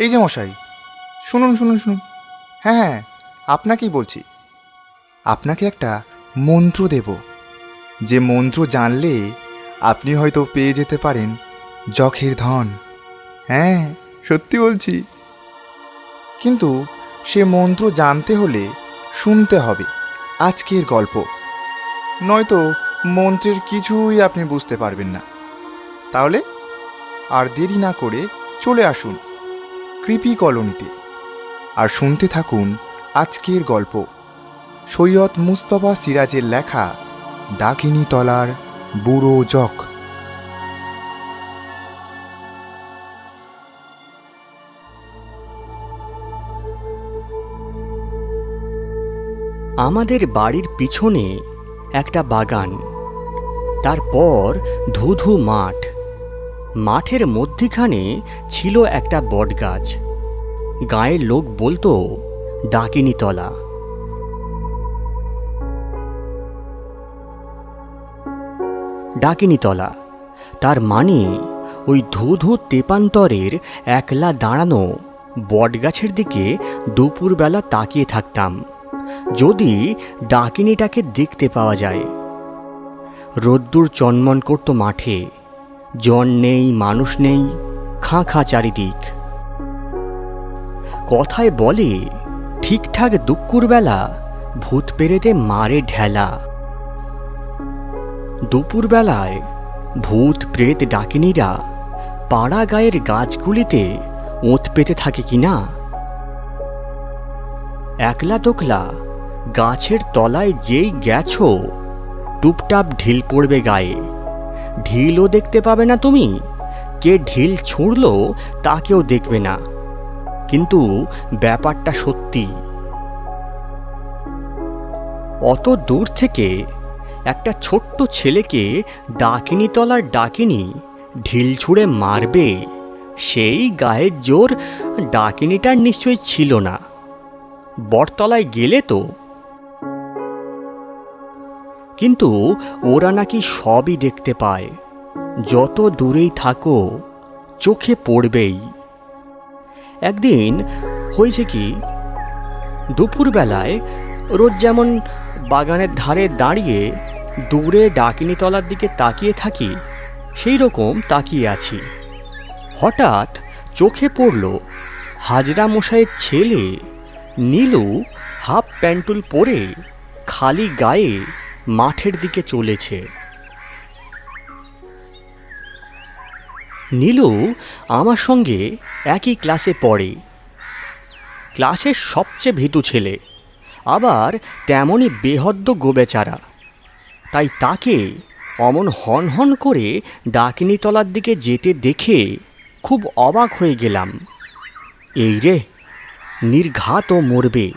এই যে মশাই, শুনুন শুনুন শুনুন। হ্যাঁ হ্যাঁ আপনাকেই বলছি। আপনাকে একটা মন্ত্র দেব। যে মন্ত্র জানলে আপনি হয়তো পেয়ে যেতে পারেন যখের ধন। হ্যাঁ সত্যি বলছি। কিন্তু সে মন্ত্র জানতে হলে শুনতে হবে আজকের গল্প। নয়তো মন্ত্রের কিছুই আপনি বুঝতে পারবেন না। তাহলে আর দেরি না করে চলে আসুন। কৃপি কলোনিতে। আর শুনতে থাকুন আজকের গল্প। সৈয়দ মুস্তফা সিরাজের লেখা ডাকিনী তলার বুড়ো জক আমাদের বাড়ির পিছনে একটা বাগান। তারপর ধুধু মাঠ। মাঠের মধ্যিখানে ছিল একটা বটগাছ। গায়ের লোক বলতো ডাকিনীতলা ডাকিনীতলা তার মানে ওই ধুধু তেপান্তরের একলা দাঁড়ানো বটগাছের দিকে দুপুরবেলা তাকিয়ে থাকতাম, যদি ডাকিনীটাকে দেখতে পাওয়া যায়। রোদ্দুর চনমন করত মাঠে। জন নেই, মানুষ নেই, খাঁ খাঁ চারিদিক। কথায় বলে, ঠিকঠাক দুপুরবেলা ভূত পেরেতে মারে ঢেলা। দুপুরবেলায় ভূত প্রেত ডাকিনীরা, পাড়া গায়ের গাছগুলিতে ওঁত পেতে থাকে কিনা? একলা তোকলা, গাছের তলায় যেই গেছো, টুপটাপ ঢিল পড়বে গায়ে। ঢিলও দেখতে পাবে না তুমি। কে ঢিল ছুঁড়ল, তাকেও দেখবে না। কিন্তু ব্যাপারটা সত্যি। অত দূর থেকে একটা ছোট্ট ছেলেকে ডাকিনি তলার ডাকিনি ঢিল ছুঁড়ে মারবে, সেই গায়ের জোর ডাকিনীটার নিশ্চয়ই ছিল না। বটতলায় গেলে তো কিন্তু ওরা নাকি সবই দেখতে পায়। যত দূরেই থাকো, চোখে পড়বেই। একদিন হয়েছে কি, দুপুরবেলায় রোজ যেমন বাগানের ধারে দাঁড়িয়ে দূরে ডাকিনীতলার দিকে তাকিয়ে থাকি, সেই রকম তাকিয়ে আছি। হঠাৎ চোখে পড়ল হাজরা মশাইয়ের ছেলে নীলু হাফ প্যান্টুল পরে খালি গায়ে মাঠের দিকে চলেছে। নীলু আমার সঙ্গে একই ক্লাসে পড়ে। ক্লাসের সবচেয়ে ভীতু ছেলে, আবার তেমনই বেহদ্দ গোবেচারা। তাই তাকে অমন হন হন করে ডাকিনীতলার দিকে যেতে দেখে খুব অবাক হয়ে গেলাম। এই রে, নির্ঘাত মরবে।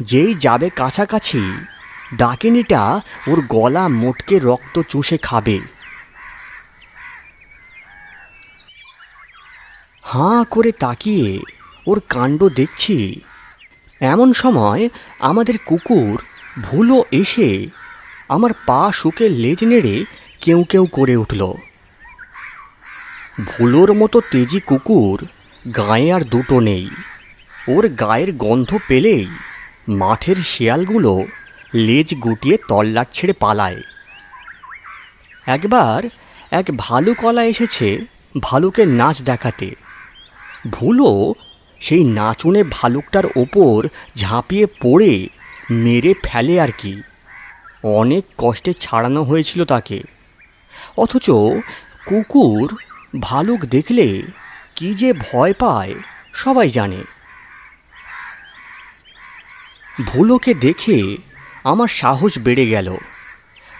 যেই যাবে কাছাকাছি ডাকিনীটা ওর গলা মোটকে রক্ত চুষে খাবে। হাঁ করে তাকিয়ে ওর কাণ্ড দেখছি। এমন সময় আমাদের কুকুর ভুলো এসে আমার পা শুকে লেজ নেড়ে কেউ কেউ করে উঠল। ভুলোর মতো তেজি কুকুর গায়ে আর দুটো নেই। ওর গায়ের গন্ধ পেলেই মাঠের শেয়ালগুলো লেজ গুটিয়ে তল্লাট ছেড়ে পালায়। একবার এক ভালু কলা এসেছে ভালুকের নাচ দেখাতে। ভুলো সেই নাচুনে ভালুকটার ওপর ঝাঁপিয়ে পড়ে, মেরে ফেলে আর কি। অনেক কষ্টে ছাড়ানো হয়েছিল তাকে। অথচ কুকুর ভালুক দেখলে কি যে ভয় পায়, সবাই জানে। ভুলোকে দেখে আমার সাহস বেড়ে গেল।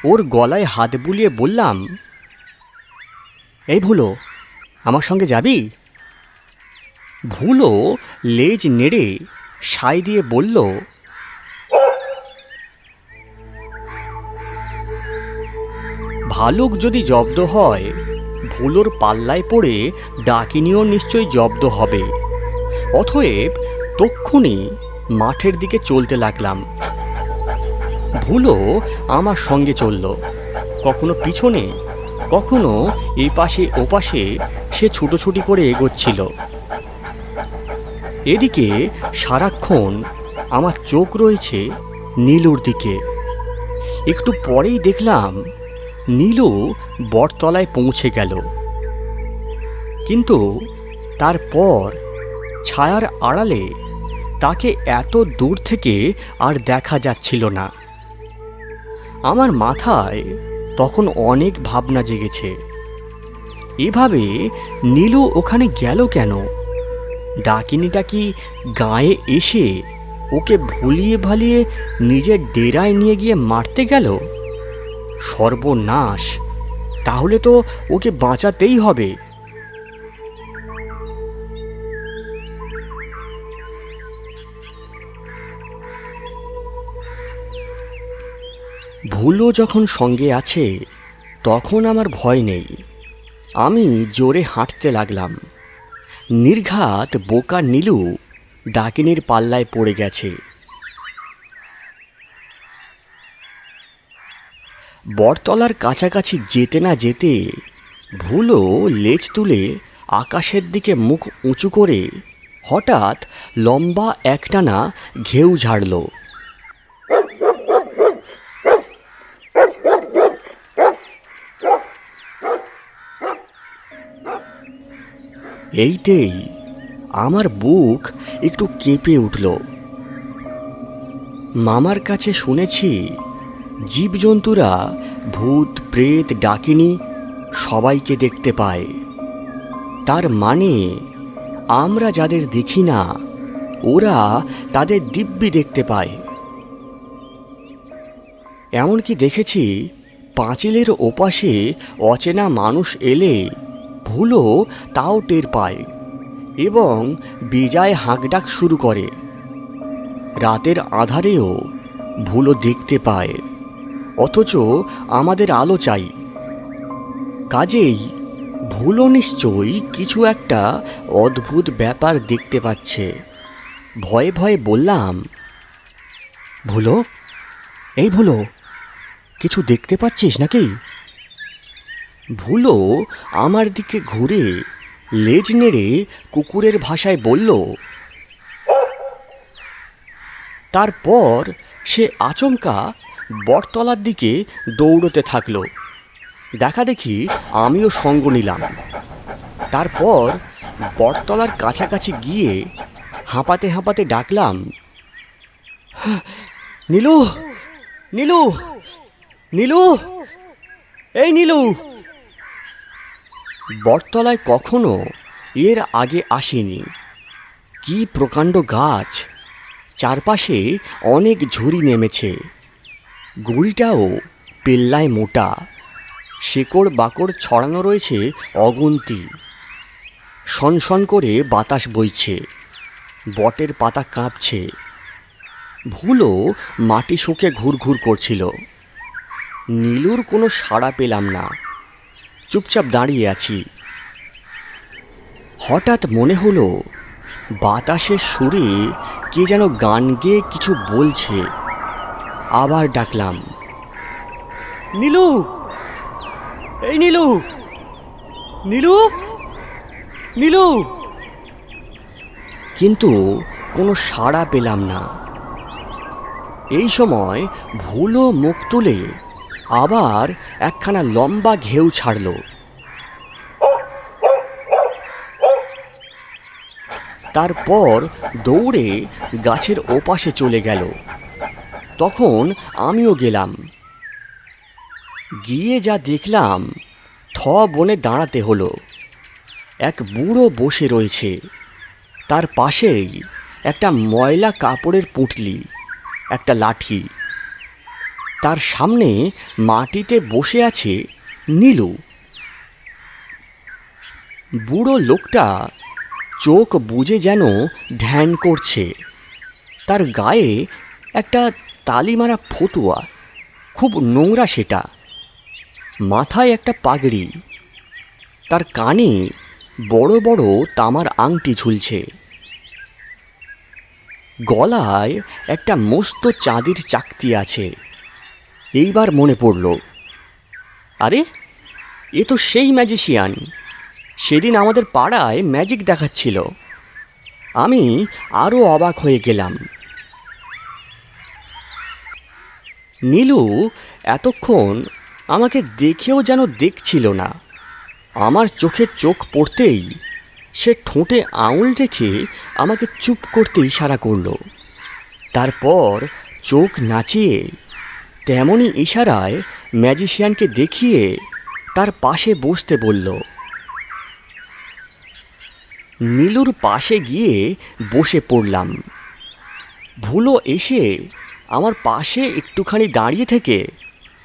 ওর গলায় হাত বুলিয়ে বললাম, এই ভুলো, আমার সঙ্গে যাবি? ভুলো লেজ নেড়ে সাই দিয়ে বলল, ভালুক যদি জব্দ হয়, ভুলোর পাল্লায় পড়ে ডাকিনিও নিশ্চয়ই জব্দ হবে। অতএব তক্ষুনি মাঠের দিকে চলতে লাগলাম। ভুলো আমার সঙ্গে চলল। কখনো পিছনে, কখনো এ পাশে, ও পাশে সে ছুটোছুটি করে এগোচ্ছিল। এদিকে সারাক্ষণ আমার চোখ রয়েছে নীলুর দিকে। একটু পরেই দেখলাম নীলু বটতলায় পৌঁছে গেল। কিন্তু তারপর ছায়ার আড়ালে তাকে এত দূর থেকে আর দেখা যাচ্ছিল না। আমার মাথায় তখন অনেক ভাবনা জেগেছে। এভাবে নীলু ওখানে গেল কেন? ডাকিনিটা কি গায়ে এসে ওকে ভুলিয়ে ভালিয়ে নিজের ডেরায় নিয়ে গিয়ে মারতে গেল? সর্বনাশ। তাহলে তো ওকে বাঁচাতেই হবে। ভুলও যখন সঙ্গে আছে, তখন আমার ভয় নেই। আমি জোরে হাঁটতে লাগলাম। নির্ঘাত বোকা নীলু ডাকিনীর পাল্লায় পড়ে গেছে। বটতলার কাছাকাছি যেতে না যেতে ভুলো লেজ তুলে আকাশের দিকে মুখ উঁচু করে হঠাৎ লম্বা একটানা ঘেউ ঝাড়ল। এইটেই আমার বুক একটু কেঁপে উঠল। মামার কাছে শুনেছি জীবজন্তুরা ভূত, প্রেত, ডাকিনী সবাইকে দেখতে পায়। তার মানে আমরা যাদের দেখি না, ওরা তাদের দিব্যি দেখতে পায়। এমনকি দেখেছি পাঁচিলের ওপাশে অচেনা মানুষ এলে ভুলও তাও টের পায় এবং বিজায় হাঁকডাক শুরু করে। রাতের আধারেও ভুলো দেখতে পায়। অথচ আমাদের আলো চাই। কাজেই ভুলো নিশ্চয়ই কিছু একটা অদ্ভুত ব্যাপার দেখতে পাচ্ছে। ভয়ে ভয়ে বললাম ভুলো এই ভুলো কিছু দেখতে পাচ্ছিস নাকি? ভুলো আমার দিকে ঘুরে, লেজ নেড়ে কুকুরের ভাষায় বলল, তারপর সে আচমকা বটতলার দিকে দৌড়তে থাকল। দেখা দেখি আমিও সঙ্গ নিলাম। তারপর বটতলার কাছাকাছি গিয়ে হাঁপাতে হাঁপাতে ডাকলাম, নীলু নীলু নীলু, এই নীলু। বটতলায় কখনো এর আগে আসেনি। কি প্রকাণ্ড গাছ! চারপাশে অনেক ঝুড়ি নেমেছে। গুড়িটাও পেল্লায় মোটা। শেকড় বাকড় ছড়ানো রয়েছে অগুন্তি। সনসন করে বাতাস বইছে। বটের পাতা কাঁপছে। ভুলও মাটি শুকে ঘুরঘুর করছিল। নীলুর কোনো সাড়া পেলাম না। চুপচাপ দাঁড়িয়ে আছি। হঠাৎ মনে হলো, বাতাসের সুরে কে যেন গান গেয়ে কিছু বলছে। আবার ডাকলাম, নীলু! এই নীলু! নীলু! নীলু! কিন্তু কোনো সাড়া পেলাম না। এই সময় ভুলো মুখ তুলে আবার একখানা লম্বা ঘেউ ছাড়ল। তারপর দৌড়ে গাছের ওপাশে চলে গেল। তখন আমিও গেলাম। গিয়ে যা দেখলাম, থ বনে দাঁড়াতে হলো। এক বুড়ো বসে রয়েছে। তার পাশেই একটা ময়লা কাপড়ের পুঁটলি, একটা লাঠি। তার সামনে মাটিতে বসে আছে নীলু। বুড়ো লোকটা চোখ বুজে যেন ধ্যান করছে। তার গায়ে একটা তালিমারা ফতুয়া, খুব নোংরা সেটা। মাথায় একটা পাগড়ি। তার কানে বড় বড় তামার আংটি ঝুলছে। গলায় একটা মস্ত চাঁদির চাকতি আছে। এইবার মনে পড়ল, আরে, এ তো সেই ম্যাজিশিয়ান সেদিন আমাদের পাড়ায় ম্যাজিক দেখাচ্ছিল। আমি আরও অবাক হয়ে গেলাম। নীলু এতক্ষণ আমাকে দেখেও যেন দেখছিল না। আমার চোখে চোখ পড়তেই সে ঠোঁটে আঙুল রেখে আমাকে চুপ করতে ইশারা করল। তারপর চোখ নাচিয়ে তেমনই ইশারায় ম্যাজিশিয়ানকে দেখিয়ে তার পাশে বসতে বলল, নীলুর পাশে গিয়ে বসে পড়লাম। ভুলো এসে আমার পাশে একটুখানি দাঁড়িয়ে থেকে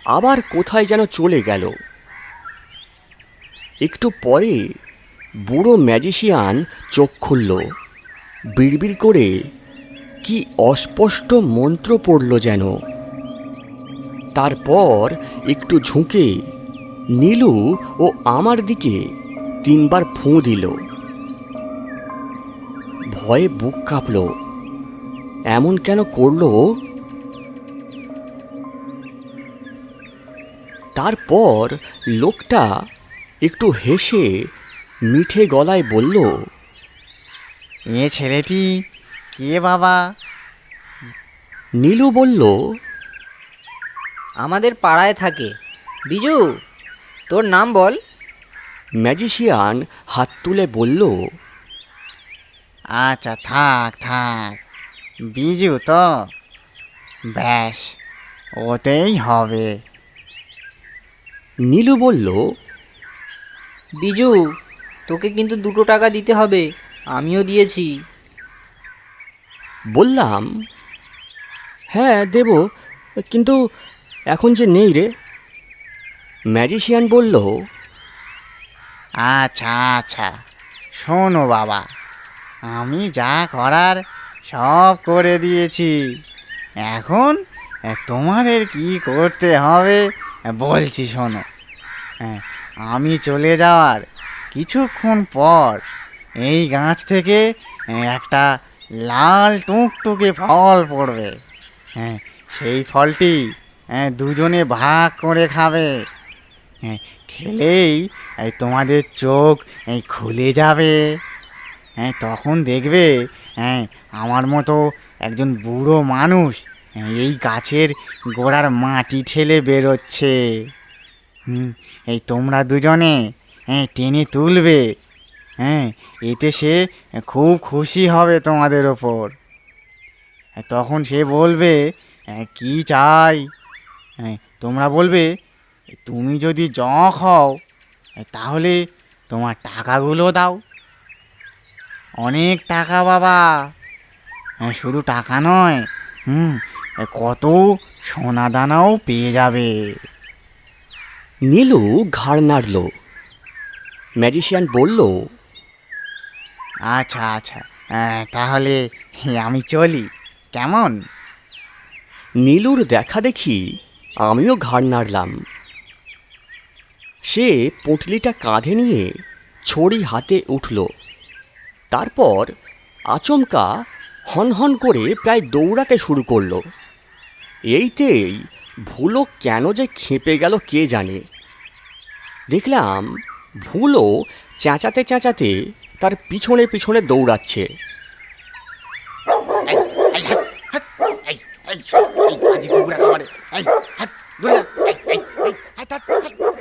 আবার কোথায় যেন চলে গেল। একটু পরে বুড়ো ম্যাজিশিয়ান চোখ খুলল, বিড়বিড় করে কি অস্পষ্ট মন্ত্র পড়ল যেন। তারপর একটু ঝুঁকে নীলু ও আমার দিকে তিনবার ফুঁ দিল। ভয়ে বুক কাঁপল। এমন কেন করল? তারপর লোকটা একটু হেসে মিঠে গলায় বলল এ ছেলেটি কে বাবা? নীলু বলল আমাদের পাড়ায় থাকে। বিজু তোর নাম বল। ম্যাজিশিয়ান হাত তুলে বলল আচ্ছা থাক থাক। বিজু তো ব্যাস ওতেই হবে। নীলু বলল বিজু তোকে কিন্তু দুটো টাকা দিতে হবে আমিও দিয়েছি। বললাম হ্যাঁ দেব কিন্তু এখন যে নেই রে। ম্যাজিশিয়ান বলল আচ্ছা আচ্ছা। শোনো বাবা, আমি যা করার সব করে দিয়েছি। এখন তোমাদের কি করতে হবে বলছি শোনো। হ্যাঁ আমি চলে যাওয়ার কিছুক্ষণ পর এই গাছ থেকে একটা লাল টুকটুকে ফল পড়বে। হ্যাঁ সেই ফলটি দুজনে ভাগ করে খাবে। হ্যাঁ, খেলেই এই তোমাদের চোখ এই খুলে যাবে। হ্যাঁ তখন দেখবে হ্যাঁ আমার মতো একজন বুড়ো মানুষ হ্যাঁ, এই গাছের গোড়ার মাটি ঠেলে বেরোচ্ছে। হুম এই তোমরা দুজনে হ্যাঁ টেনে তুলবে। হ্যাঁ এতে সে খুব খুশি হবে তোমাদের ওপর। হ্যাঁ, তখন সে বলবে হ্যাঁ, কি চাই? হ্যাঁ তোমরা বলবে তুমি যদি জঁক হও তাহলে তোমার টাকাগুলো দাও। অনেক টাকা বাবা। হ্যাঁ শুধু টাকা নয় হুম কত সোনা দানাও পেয়ে যাবে। নীলু ঘাড় নাড়ল। ম্যাজিশিয়ান বলল আচ্ছা আচ্ছা হ্যাঁ, তাহলে আমি চলি। কেমন? নীলুর দেখা দেখি আমিও ঘাড় নাড়লাম। সে পুঁটলিটা কাঁধে নিয়ে ছড়ি হাতে উঠল। তারপর আচমকা হনহন করে প্রায় দৌড়াতে শুরু করল। এইতেই ভুলো কেন যে খেপে গেল কে জানে। দেখলাম ভুলো চেঁচাতে চেঁচাতে তার পিছনে পিছনে দৌড়াচ্ছে।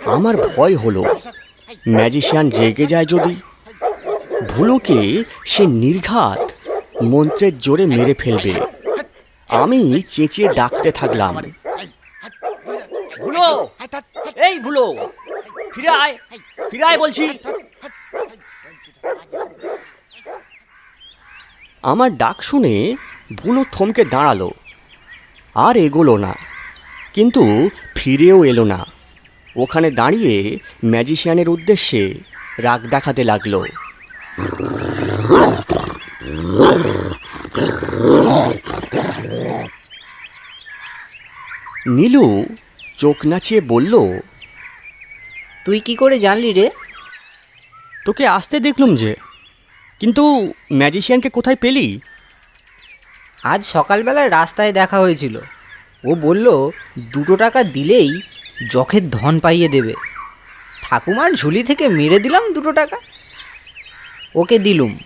আমার ভয় হলো ম্যাজিশিয়ান রেগে যায় যদি। ভুলোকে সে নির্ঘাত মন্ত্রের জোরে মেরে ফেলবে। আমি চেঁচিয়ে ডাকতে থাকলাম। ভুলো! এই ভুলো! ফিরে আয় ফিরে আয় বলছি। আমার ডাক শুনে ভুলো থমকে দাঁড়াল। আর এগোলো না। কিন্তু ফিরেও এলো না। ওখানে দাঁড়িয়ে ম্যাজিশিয়ানের উদ্দেশ্যে রাগ দেখাতে লাগল। নীলু চোখ নাচিয়ে বলল তুই কি করে জানলি রে? তোকে আসতে দেখলুম যে। কিন্তু ম্যাজিশিয়ানকে কোথায় পেলি? আজ সকালবেলায় রাস্তায় দেখা হয়েছিল। ও বলল, দুটো টাকা দিলেই যখের ধন পাইয়ে দেবে। ঠাকুমার ঝুলি থেকে মেরে দিলাম দুটো টাকা। ওকে দিলুম।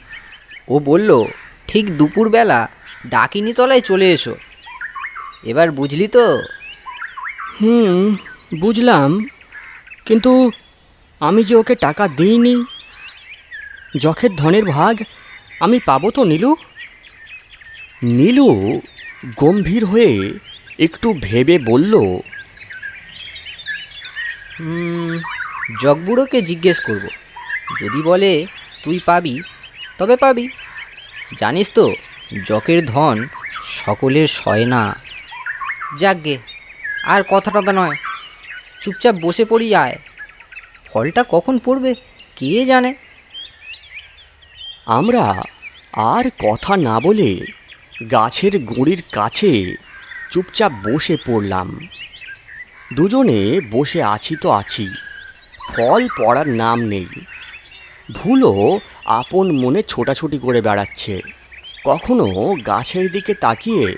ও বলল, ঠিক দুপুরবেলা ডাকিনি তলায় চলে এসো। এবার বুঝলি তো? হুম, বুঝলাম। কিন্তু আমি যে ওকে টাকা দিইনি, যখের ধনের ভাগ আমি পাবো তো, নীলু? নীলু গম্ভীর হয়ে একটু ভেবে বলল জগবুড়োকে জিজ্ঞেস করব। যদি বলে তুই পাবি তবে পাবি। জানিস তো জকের ধন সকলের সয় না। যাকগে আর কথা টথা নয়। চুপচাপ বসে পড়ি আয়। ফলটা কখন পড়বে কে জানে? আমরা আর কথা না বলে গাছের গুঁড়ির কাছে চুপচাপ বসে পড়লাম। দুজনে বসে আছি তো আছি, ফল পড়ার নাম নেই। ভুলও আপন মনে ছোটাছুটি করে বেড়াচ্ছে। কখনো গাছের দিকে তাকিয়ে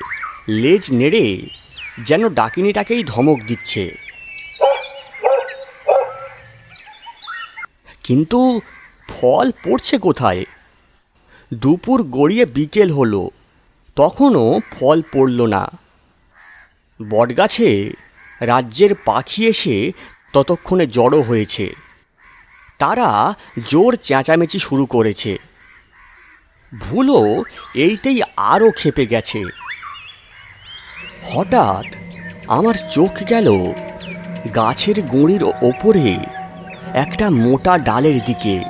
লেজ নেড়ে যেন ডাকিনিটাকেই ধমক দিচ্ছে। কিন্তু ফল পড়ছে কোথায়? দুপুর গড়িয়ে বিকেল হলো। তখনও ফল পড়ল না। বটগাছে রাজ্যের পাখি এসে ততক্ষণে জড়ো হয়েছে। তারা জোর চেঁচামেচি শুরু করেছে। ভুলও এইতেই আরও খেপে গেছে। হঠাৎ আমার চোখ গেল গাছের গুঁড়ির ওপরে একটা মোটা ডালের দিকে।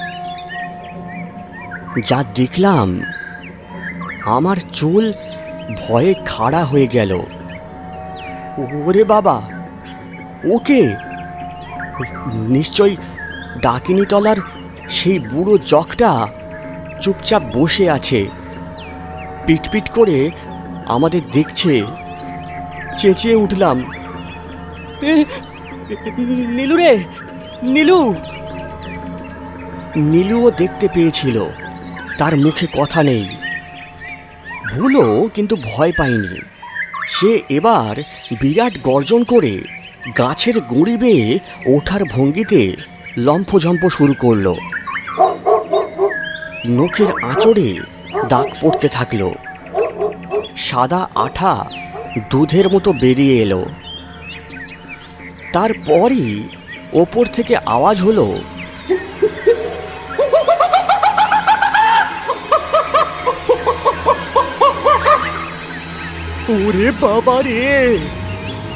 যা দেখলাম আমার চুল ভয়ে খাড়া হয়ে গেল। ওরে বাবা ওকে? নিশ্চয় ডাকিনীতলার সেই বুড়ো জকটা চুপচাপ বসে আছে। পিটপিট করে আমাদের দেখছে। চেঁচিয়ে উঠলাম। "এ, নীলু রে নীলু! নীলুও দেখতে পেয়েছিল। তার মুখে কথা নেই। ভুলও কিন্তু ভয় পায়নি। সে এবার বিরাট গর্জন করে গাছের গুঁড়ি বেয়ে ওঠার ভঙ্গিতে লম্ফঝম্প শুরু করল। নখের আঁচড়ে দাগ পড়তে থাকল। সাদা আঠা দুধের মতো বেরিয়ে এলো। তারপরই ওপর থেকে আওয়াজ হলো ওরে বাবা রে।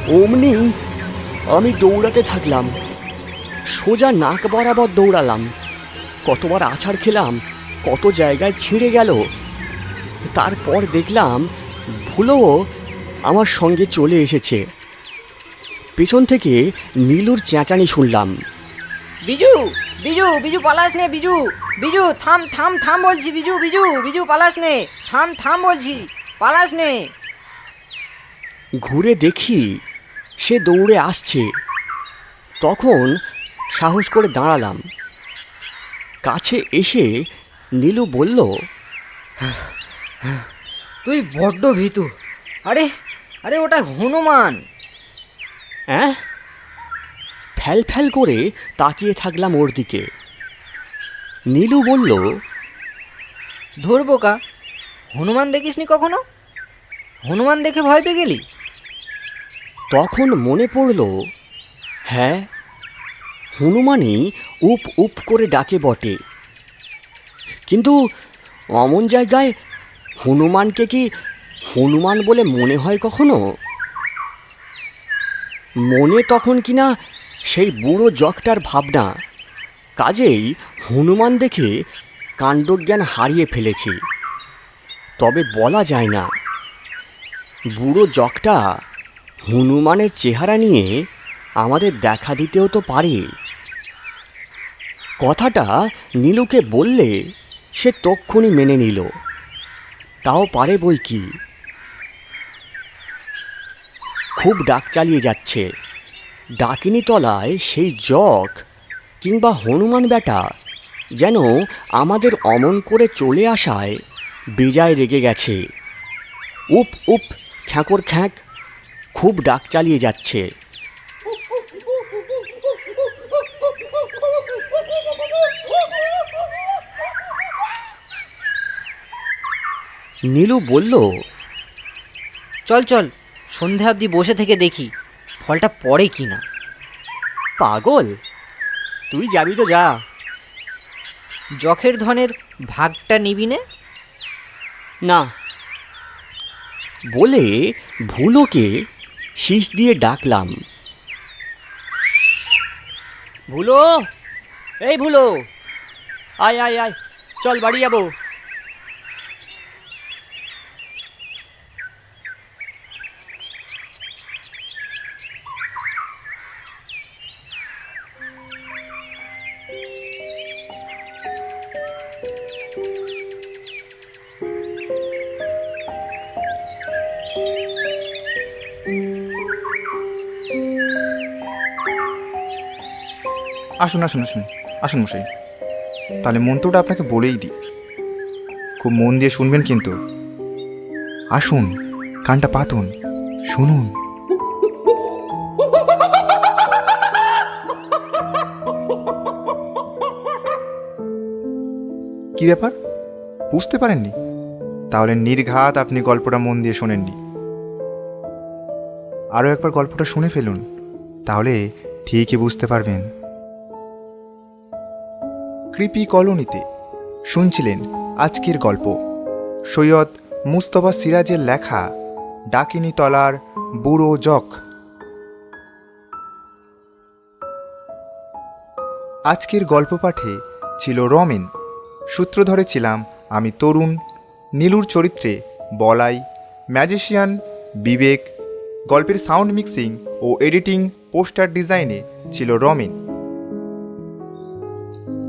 অমনি আমি দৌড়াতে থাকলাম। সোজা নাক বরাবর দৌড়ালাম। কতবার আছাড় খেলাম, কত জায়গায় ছিঁড়ে গেল। তারপর দেখলাম ভুলোও আমার সঙ্গে চলে এসেছে। পেছন থেকে নীলুর চেঁচানি শুনলাম। বিজু বিজু বিজু পালাস নে, বিজু বিজু, থাম থাম থাম বলছি, বিজু বিজু বিজু পালাস নে, থাম থাম বলছি, পালাস নে। ঘুরে দেখি সে দৌড়ে আসছে। তখন সাহস করে দাঁড়ালাম। কাছে এসে নীলু বলল তুই বড্ড ভীতু। আরে আরে ওটা হনুমান। হ্যাঁ ফ্যাল ফ্যাল করে তাকিয়ে থাকলাম ওর দিকে। নীলু বলল ধরবো কা? হনুমান দেখিসনি কখনো? হনুমান দেখে ভয় পেয়ে গেলি? তখন মনে পড়ল হ্যাঁ হনুমানই উপ উপ করে ডাকে বটে। কিন্তু অমন জায়গায় হনুমানকে কি হনুমান বলে মনে হয় কখনো? মনে তখন কিনা সেই বুড়ো জকটার ভাবনা। কাজেই হনুমান দেখে কাণ্ডজ্ঞান হারিয়ে ফেলেছি। তবে বলা যায় না। বুড়ো জকটা হনুমানের চেহারা নিয়ে আমাদের দেখা দিতেও তো পারে। কথাটা নীলুকে বললে সে তক্ষুনি মেনে নিল। তাও পারে বই কি? খুব ডাক চালিয়ে যাচ্ছে। ডাকিনি তলায় সেই জক কিংবা হনুমান বেটা যেন আমাদের অমন করে চলে আসায় বেজায় রেগে গেছে। উপ উপ খ্যাঁকর খ্যাঁক খুব ডাক চালিয়ে যাচ্ছে। নীলু বলল চল চল সন্ধে অবধি বসে থেকে দেখি ফলটা পড়ে কি না পাগল? তুই যাবি তো যা। যখের ধনের ভাগটা নিবি নে? না। বলে ভুলোকে শীষ দিয়ে ডাকলাম। ভুলো? এই ভুলো। আয় আয় আয়। চল বাড়ি যাব। আসুন আসুন আসুন আসুন মশাই। তাহলে মন্ত্রটা আপনাকে বলেই দিই। খুব মন দিয়ে শুনবেন কিন্তু। আসুন, কানটা পাতুন, শুনুন। কি ব্যাপার? বুঝতে পারেননি? তাহলে নির্ঘাত আপনি গল্পটা মন দিয়ে শোনেননি। আরও একবার গল্পটা শুনে ফেলুন, তাহলে ঠিকই বুঝতে পারবেন। কৃপি কলোনিতে শুনছিলেন আজকের গল্প। সৈয়দ মুস্তফা সিরাজের লেখা ডাকিনী তলার বুড়ো জক। আজকের গল্প পাঠে ছিল রমেন। সূত্রধরে ছিলাম আমি তরুণ, নীলুর চরিত্রে বলাই, ম্যাজিশিয়ান, বিবেক, গল্পের সাউন্ড মিক্সিং ও এডিটিং, পোস্টার ডিজাইনে ছিল রমেন।